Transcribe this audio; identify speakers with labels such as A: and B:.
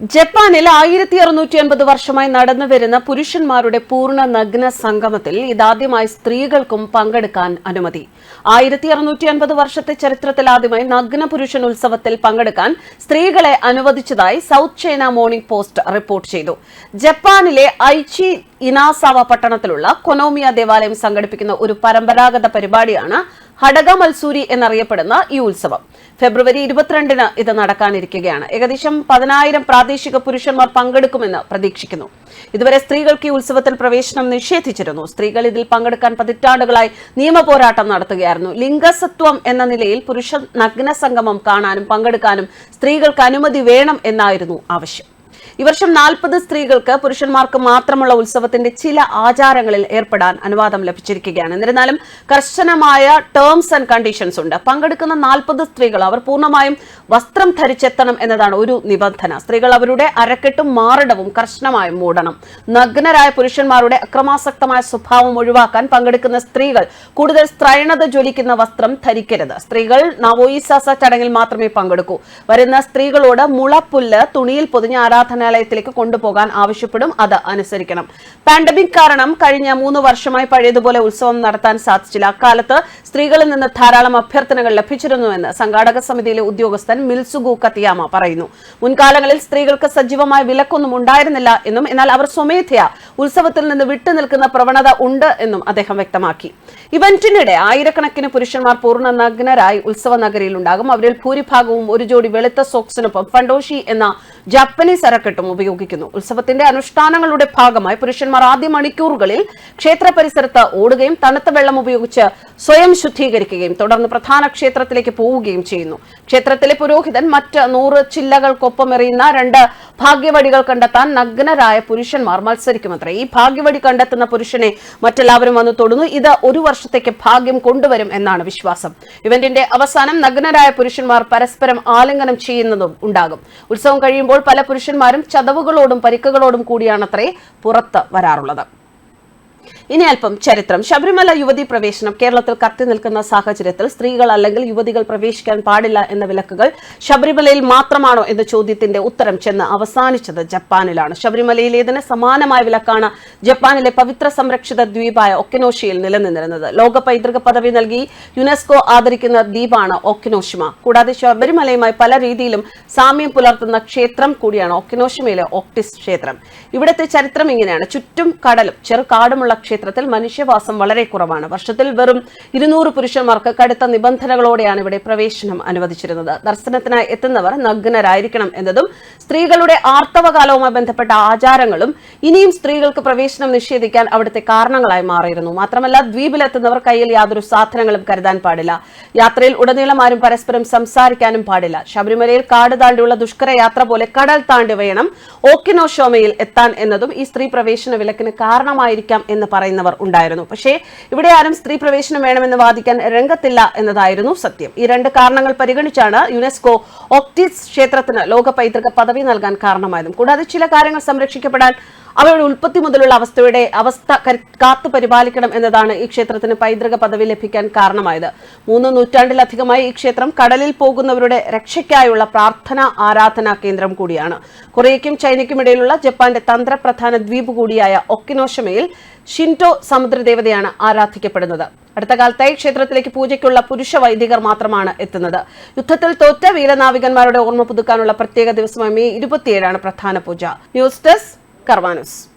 A: ജപ്പാനിൽ ആയിരത്തി അറുന്നൂറ്റി അൻപത് വർഷമായി നടന്നു വരുന്ന പുരുഷന്മാരുടെ പൂർണ നഗ്ന സംഗമത്തിൽ ഇതാദ്യമായി സ്ത്രീകൾക്കും പങ്കെടുക്കാൻ അനുമതി. ആയിരത്തി അറുന്നൂറ്റി അൻപത് വർഷത്തെ ചരിത്രത്തിൽ ആദ്യമായി നഗ്ന പുരുഷൻ ഉത്സവത്തിൽ പങ്കെടുക്കാൻ സ്ത്രീകളെ അനുവദിച്ചതായി South China Morning Post report ചെയ്തു. ജപ്പാനിലെ ഐച്ചി ഇനാസാവ പട്ടണത്തിലുള്ള കൊനോമിയ ദേവാലയം സംഘടിപ്പിക്കുന്ന ഒരു പരമ്പരാഗത പരിപാടിയാണ് ഹടക മത്സൂരി എന്നറിയപ്പെടുന്ന ഈ ഉത്സവം. ഫെബ്രുവരി ഇരുപത്തിരണ്ടിന് ഇത് നടക്കാനിരിക്കുകയാണ്. ഏകദേശം പതിനായിരം പ്രാദേശിക പുരുഷന്മാർ പങ്കെടുക്കുമെന്ന് പ്രതീക്ഷിക്കുന്നു. ഇതുവരെ സ്ത്രീകൾക്ക് ഈ ഉത്സവത്തിൽ പ്രവേശനം നിഷേധിച്ചിരുന്നു. സ്ത്രീകൾ ഇതിൽ പങ്കെടുക്കാൻ പതിറ്റാണ്ടുകളായി നിയമ പോരാട്ടം നടത്തുകയായിരുന്നു. ലിംഗസത്വം എന്ന നിലയിൽ പുരുഷ നഗ്ന സംഗമം കാണാനും പങ്കെടുക്കാനും സ്ത്രീകൾക്ക് അനുമതി വേണം എന്നായിരുന്നു ആവശ്യം. ഈ വർഷം നാൽപ്പത് സ്ത്രീകൾക്ക് പുരുഷന്മാർക്ക് മാത്രമുള്ള ഉത്സവത്തിന്റെ ചില ആചാരങ്ങളിൽ ഏർപ്പെടാൻ അനുവാദം ലഭിച്ചിരിക്കുകയാണ്. എന്നിരുന്നാലും കർശനമായ ടേംസ് ആൻഡ് കണ്ടീഷൻസ് ഉണ്ട്. പങ്കെടുക്കുന്ന നാൽപ്പത് സ്ത്രീകൾ അവർ പൂർണമായും വസ്ത്രം ധരിച്ചെത്തണം എന്നതാണ് ഒരു നിബന്ധന. സ്ത്രീകൾ അവരുടെ അരക്കെട്ടും മാറിടവും കർശനമായും മൂടണം. നഗ്നരായ പുരുഷന്മാരുടെ അക്രമാസക്തമായ സ്വഭാവം ഒഴിവാക്കാൻ പങ്കെടുക്കുന്ന സ്ത്രീകൾ കൂടുതൽ സ്ത്രൈണത ജ്വലിക്കുന്ന വസ്ത്രം ധരിക്കരുത്. സ്ത്രീകൾ നവോയിസാസ ചടങ്ങിൽ മാത്രമേ പങ്കെടുക്കൂ. വരുന്ന സ്ത്രീകളോട് മുളപ്പുല്ല് തുണിയിൽ പൊതിഞ്ഞ ആരാധനാലയത്തിലേക്ക് കൊണ്ടുപോകാൻ ആവശ്യപ്പെടും അത് അനുസരിക്കണം. പാൻഡമിക് കാരണം കഴിഞ്ഞ മൂന്ന് വർഷമായി പഴയതുപോലെ ഉത്സവം നടത്താൻ സാധിച്ചില്ല. അക്കാലത്ത് സ്ത്രീകളിൽ നിന്ന് ധാരാളം അഭ്യർത്ഥനകൾ ലഭിച്ചിരുന്നുവെന്ന് സംഘാടക സമിതിയിലെ ഉദ്യോഗസ്ഥൻ മിൽസുഗു കത്തിയാമ പറയുന്നു. മുൻകാലങ്ങളിൽ സ്ത്രീകൾക്ക് സജീവമായ വിലക്കൊന്നും ഉണ്ടായിരുന്നില്ല എന്നും എന്നാൽ അവർ സ്വമേധയാ ഉത്സവത്തിൽ നിന്ന് വിട്ടുനിൽക്കുന്ന പ്രവണത ഉണ്ട് എന്നും അദ്ദേഹം വ്യക്തമാക്കി. ഇവന്റിനിടെ ആയിരക്കണക്കിന് പുരുഷന്മാർ പൂർണ നഗ്നരായി ഉത്സവ നഗരിയിൽ ഉണ്ടാകും അവരിൽ ഭൂരിഭാഗവും ഒരു ജോഡി വെളുത്ത സോക്സിനൊപ്പം ഫണ്ടോഷി എന്ന ജാപ്പനീസ് അരക്കെട്ടും ഉപയോഗിക്കുന്നു. ഉത്സവത്തിന്റെ അനുഷ്ഠാനങ്ങളുടെ ഭാഗമായി പുരുഷന്മാർ ആദ്യ മണിക്കൂറുകളിൽ ക്ഷേത്ര പരിസരത്ത് ഓടുകയും തണുത്ത വെള്ളം ഉപയോഗിച്ച് സ്വയം ശുദ്ധീകരിക്കുകയും തുടർന്ന് പ്രധാന ക്ഷേത്രത്തിലേക്ക് പോവുകയും ചെയ്യുന്നു. ക്ഷേത്രത്തിലെ പുരോഹിതൻ മറ്റ് നൂറ് ചില്ലകൾക്കൊപ്പം എറിയുന്ന രണ്ട് ഭാഗ്യവടികൾ കണ്ടെത്താൻ നഗ്നരായ പുരുഷന്മാർ മത്സരിക്കുമത്രേ ഈ ഭാഗ്യവടി കണ്ടെത്തുന്ന പുരുഷനെ മറ്റെല്ലാവരും വന്ന് തൊടുന്നു. ഇത് ഒരു വർഷത്തേക്ക് ഭാഗ്യം കൊണ്ടുവരും എന്നാണ് വിശ്വാസം. ഇവന്റിന്റെ അവസാനം നഗ്നരായ പുരുഷന്മാർ പരസ്പരം ആലിംഗനം ചെയ്യുന്നതും ഉണ്ടാകും. ഉത്സവം കഴിയുമ്പോൾ പല പുരുഷന്മാരും ചതവുകളോടും പരിക്കുകളോടും കൂടിയാണത്രേ പുറത്ത് വരാറുള്ളത്. ഇനി അല്പം ചരിത്രം. ശബരിമല യുവതി പ്രവേശനം കേരളത്തിൽ കത്തി നിൽക്കുന്ന സാഹചര്യത്തിൽ സ്ത്രീകൾ അല്ലെങ്കിൽ യുവതികൾ പ്രവേശിക്കാൻ പാടില്ല എന്ന വിലക്കുകൾ ശബരിമലയിൽ മാത്രമാണോ എന്ന ചോദ്യത്തിന്റെ ഉത്തരം ചെന്ന് അവസാനിച്ചത് ജപ്പാനിലാണ്. ശബരിമലയിലേതിന് സമാനമായ വിലക്കാണ് ജപ്പാനിലെ പവിത്ര സംരക്ഷിത ദ്വീപായ ഒക്കിനോഷിയിൽ നിലനിന്നിരുന്നത്. ലോക പൈതൃക പദവി നൽകി യുനെസ്കോ ആദരിക്കുന്ന ദ്വീപാണ് ഒക്കിനോഷിമ. കൂടാതെ ശബരിമലയുമായി പല രീതിയിലും സാമ്യം പുലർത്തുന്ന ക്ഷേത്രം കൂടിയാണ് ഒക്കിനോഷിമയിലെ ഒക്ടിസ് ക്ഷേത്രം. ഇവിടുത്തെ ചരിത്രം ഇങ്ങനെയാണ്. ചുറ്റും കടലും ചെറുകാടുമുള്ള ക്ഷേത്രത്തിൽ മനുഷ്യവാസം വളരെ കുറവാണ്. വർഷത്തിൽ വെറും ഇരുന്നൂറ് പുരുഷന്മാർക്ക് കടുത്ത നിബന്ധനകളോടെയാണ് ഇവിടെ പ്രവേശനം അനുവദിച്ചിരുന്നത്. ദർശനത്തിനായി എത്തുന്നവർ നഗ്നരായിരിക്കണം എന്നതും സ്ത്രീകളുടെ ആർത്തവകാലവുമായി ബന്ധപ്പെട്ട ആചാരങ്ങളും ഇനിയും സ്ത്രീകൾക്ക് പ്രവേശനം നിഷേധിക്കാൻ അവിടുത്തെ കാരണങ്ങളായി മാറിയിരുന്നു. മാത്രമല്ല ദ്വീപിലെത്തുന്നവർ കയ്യിൽ യാതൊരു സാധനങ്ങളും കരുതാൻ പാടില്ല. യാത്രയിൽ ഉടനീളം ആരും പരസ്പരം സംസാരിക്കാനും പാടില്ല. ശബരിമലയിൽ കാട് താണ്ടിയുള്ള ദുഷ്കര യാത്ര പോലെ കടൽ താണ്ടി വേണം ഓക്കിനോഷോമയിൽ എത്താൻ എന്നതും ഈ സ്ത്രീ പ്രവേശന വിലക്കിന് കാരണമായിരിക്കാം എന്ന് പറയുന്നവർ ഉണ്ടായിരുന്നു. പക്ഷേ ഇവിടെ ആരും സ്ത്രീ പ്രവേശനം വേണമെന്ന് വാദിക്കാൻ രംഗത്തില്ല എന്നതായിരുന്നു സത്യം. ഈ രണ്ട് കാരണങ്ങൾ പരിഗണിച്ചാണ് യുനെസ്കോ ഒക്ടിസ് ക്ഷേത്രത്തിന് ലോക പൈതൃക പദവി നൽകാൻ കാരണമായതും. കൂടാതെ ചില കാര്യങ്ങൾ സംരക്ഷിക്കപ്പെടാൻ അവയുടെ ഉൽപ്പത്തി മുതലുള്ള അവസ്ഥയുടെ അവസ്ഥ കാത്തു പരിപാലിക്കണം എന്നതാണ് ഈ ക്ഷേത്രത്തിന് പൈതൃക പദവി ലഭിക്കാൻ കാരണമായത്. മൂന്ന് നൂറ്റാണ്ടിലധികമായി ഈ ക്ഷേത്രം കടലിൽ പോകുന്നവരുടെ രക്ഷയ്ക്കായുള്ള പ്രാർത്ഥന ആരാധനാ കേന്ദ്രം കൂടിയാണ്. കൊറിയയ്ക്കും ചൈനയ്ക്കും ഇടയിലുള്ള ജപ്പാന്റെ തന്ത്രപ്രധാന ദ്വീപ് കൂടിയായ ഒക്കിനോഷമയിൽ ഷിന്റോ സമുദ്രദേവതയാണ് ആരാധിക്കപ്പെടുന്നത്. അടുത്ത കാലത്തായി ക്ഷേത്രത്തിലേക്ക് പൂജയ്ക്കുള്ള പുരുഷ വൈദികർ മാത്രമാണ് എത്തുന്നത്. യുദ്ധത്തിൽ തോറ്റ വീരനാവികന്മാരുടെ ഓർമ്മ പുതുക്കാനുള്ള പ്രത്യേക ദിവസമായി മെയ് ഇരുപത്തിയേഴാണ് പ്രധാന പൂജ. News desk കർവാനുസ്.